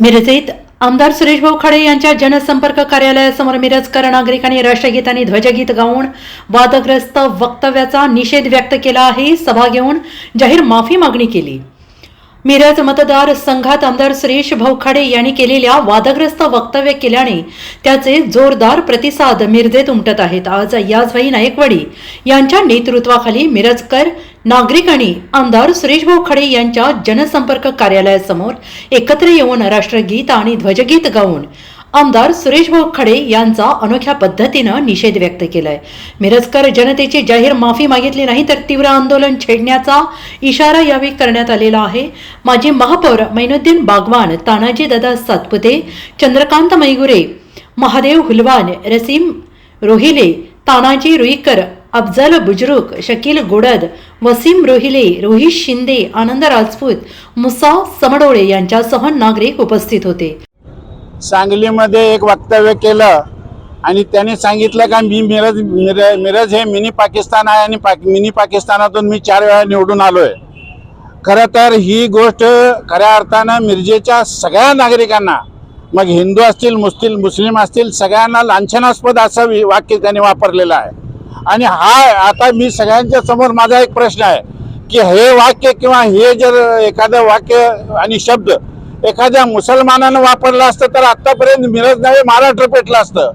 मिरजेत आमदार सुरेश भाऊ खाडे यांच्या जनसंपर्क कार्यालयासमोर मिरजकर नागरिकांनी राष्ट्रगीतांनी ध्वजगीत गाऊन वादग्रस्त वक्तव्याचा निषेध व्यक्त केला आहे. सभा घेऊन जाहीर माफी मागणी केली. मिरज मतदार संघात आमदार सुरेश भाऊ खाडे यांनी केलेल्या वादग्रस्त वक्तव्य केल्याने त्याचे जोरदार प्रतिसाद मिरजेत उमटत आहेत. आज याजभाई नायकवाडी यांच्या नेतृत्वाखाली मिरजकर नागरिकांनी आमदार सुरेश भाऊ खडे यांच्या जनसंपर्क कार्यालयासमोर एकत्र येऊन राष्ट्रगीत आणि ध्वजगीत गाऊन आमदार सुरेश भाऊ खडे यांचा अनोख्या पद्धतीनं निषेध व्यक्त केलाय. मिरजकर जनतेची जाहीर माफी मागितली नाही तर तीव्र आंदोलन छेडण्याचा इशारा यावेळी करण्यात आलेला आहे. माजी महापौर मैनुद्दीन बागवान तानाजी दादा सातपुते चंद्रकांत मैगुरे महादेव हुलवान रसीम रोहिले तानाजी रुईकर अफजल बुजरुक शकील गोडद वसीम रोहिले रोहित शिंदे आनंद राजपूत मुसा समडोळे यांच्यासह नागरिक उपस्थित होते सांगलीमध्ये एक वक्तव्य केलं आणि त्याने सांगितलं का मी मिरज मिर मिरज हे मिनी पाकिस्तान आहे आणि पाक मिनी पाकिस्तानातून मी चार वेळा निवडून आलो आहे खरं तर ही गोष्ट खऱ्या अर्थानं मिरजेच्या सगळ्या नागरिकांना मग हिंदू असतील मुस्लिम मुस्लिम असतील सगळ्यांना लांछनास्पद असं वाक्य त्याने वापरलेलं आहे. आणि हा आता मी सगळ्यांच्या समोर माझा एक प्रश्न आहे की हे वाक्य किंवा हे जर एखादं वाक्य आणि शब्द एखाद्या मुसलमानानं वापरलं असतं तर आतापर्यंत मिरज नव्हे महाराष्ट्र पेटलं असतं.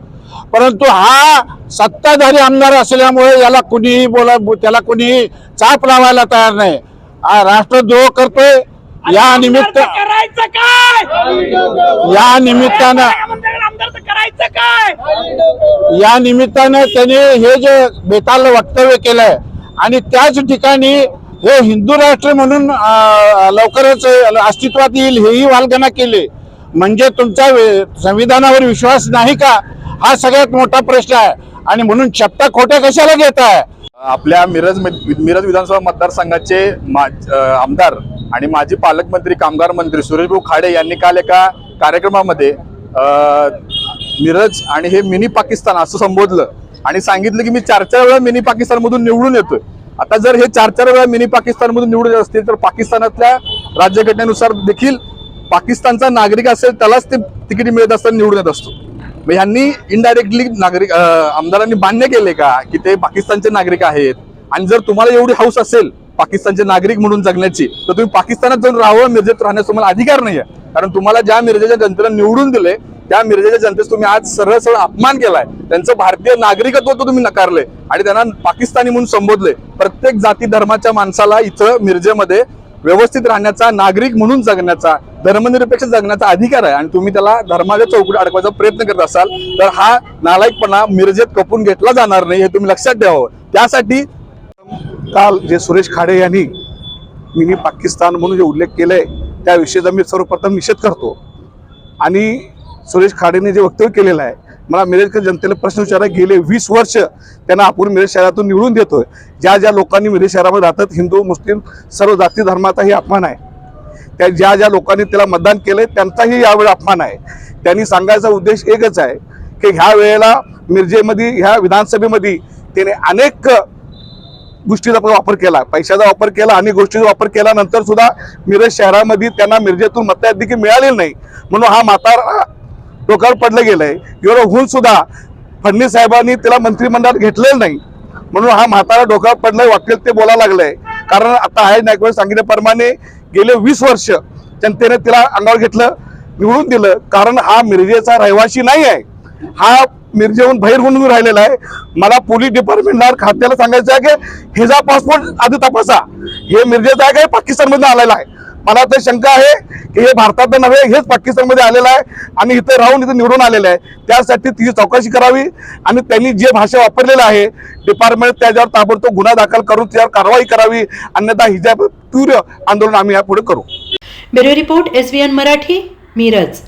परंतु हा सत्ताधारी आमदार असल्यामुळे याला कुणीही बोला त्याला कुणीही चाप लावायला तयार नाही. हा राष्ट्रद्रोह करतोय या निमित्त करायचं काय? या निमित्तानं या निमित्तानं त्याने हे जे बेताल वक्तव्य केलंय आणि त्याच ठिकाणी हे हिंदू राष्ट्र म्हणून लवकरच अस्तित्वात येईल हेही वालगना केले. म्हणजे तुमचा संविधानावर विश्वास नाही का? हा सगळ्यात मोठा प्रश्न आहे. आणि म्हणून शब्द खोट्या कशाला घेत आहे? आपल्या मिरज मिरज विधानसभा मतदारसंघाचे मा- आमदार आणि माजी पालकमंत्री कामगार मंत्री सुरेशभाऊ खाडे यांनी काल एका कार्यक्रमामध्ये मिरज आणि हे मिनी पाकिस्तान असं संबोधलं. आणि सांगितलं की मी चार चार वेळा मिनी पाकिस्तानमधून निवडून येतोय. आता जर हे चार चार वेळा मिनी पाकिस्तानमधून निवडून येत असतील तर पाकिस्तानातल्या राज्यघटनेनुसार देखील पाकिस्तानचा नागरिक असेल त्यालाच ते तिकीट मिळत असताना निवडून येत असतो. मग ह्यांनी इनडायरेक्टली नागरिक आमदारांनी मान्य केले का? की ते पाकिस्तानचे नागरिक आहेत. आणि जर तुम्हाला एवढी हौस असेल पाकिस्तानचे नागरिक म्हणून जगण्याची तर तुम्ही पाकिस्तानात जाऊन राहावं मिरजेत राहण्यास तुम्हाला अधिकार नाही आहे कारण तुम्हाला ज्या मिरजेच्या जनतेला निवडून दिले त्या मिरजेच्या जनतेस तुम्ही आज सरळ सरळ अपमान केलाय. त्यांचं भारतीय नागरिकत्व तुम्ही नकारले आणि त्यांना पाकिस्तानी म्हणून संबोधले प्रत्येक जाती धर्माच्या माणसाला इथं मिरजेमध्ये व्यवस्थित राहण्याचा नागरिक म्हणून जगण्याचा धर्मनिरपेक्ष जगण्याचा अधिकार आहे. आणि तुम्ही त्याला धर्माच्या चौकट अडकवायचा प्रयत्न करत असाल तर हा नालायकपणा मिरजेत कपून घेतला जाणार नाही हे तुम्ही लक्षात ठेवावं. त्यासाठी काल जे सुरेश खाडे यांनी मी पाकिस्तान म्हणून जे उल्लेख केलाय त्याविषयीचा मी सर्वप्रथम निषेध करतो. आणि सुरेश खाडेने जे वक्तव्य केलेलं आहे मला मिरजकर जनतेला प्रश्न विचारा गेले वीस वर्ष त्यांना आपण मिरज शहरातून निवडून देतोय. ज्या ज्या लोकांनी मिरज शहरामध्ये राहतात हिंदू मुस्लिम सर्व जाती धर्माचाही अपमान आहे. त्या ज्या ज्या लोकांनी त्याला मतदान केलंय त्यांचाही यावेळी अपमान आहे. त्यांनी सांगायचा उद्देश एकच आहे की ह्या वेळेला मिरजेमध्ये ह्या विधानसभेमध्ये त्याने अनेक गोष्टीचा पण वापर केला. पैशाचा वापर केला आणि गोष्टीचा वापर केल्यानंतर सुद्धा मिरज शहरामध्ये त्यांना मिरजेतून मत देखील मिळालेलं नाही. म्हणून हा म्हातारा डोक्यावर पडलं गेलंय. एवढं होऊन सुद्धा फडणवीस साहेबांनी त्याला मंत्रिमंडळात घेतलेलं नाही. म्हणून हा म्हातारा डोक्यावर पडलाय वाटेल ते बोलायला लागलंय. कारण आता आहे नायकवाड सांगितल्याप्रमाणे गेले वीस वर्ष जनतेने तिला अंगावर घेतलं निवडून दिलं. कारण हा मिरजेचा रहिवासी नाही आहे. हा मिरजेहून बाहेर होऊन राहिलेला आहे. मला पोलीस डिपार्टमेंटला खात्याला सांगायचं आहे की ह्याचा पासपोर्ट आधी तपासा. हे मिरजेचा आहे का? हे पाकिस्तानमधून आलेला आहे. मला तर शंका आहे की हे भारतात नव्हे हेच पाकिस्तानमध्ये आलेलं आहे आणि इथे राहून इथे निवडून आलेलं आहे. त्यासाठी तिची चौकशी करावी आणि त्यांनी जे भाषा वापरलेलं आहे डिपार्टमेंट त्याच्यावर ताबडतोब गुन्हा दाखल करून त्यावर कारवाई करावी अन्यथा हिच्या तीव्र आंदोलन आम्ही यापुढे करू. Bureau report S Marathi Miraj.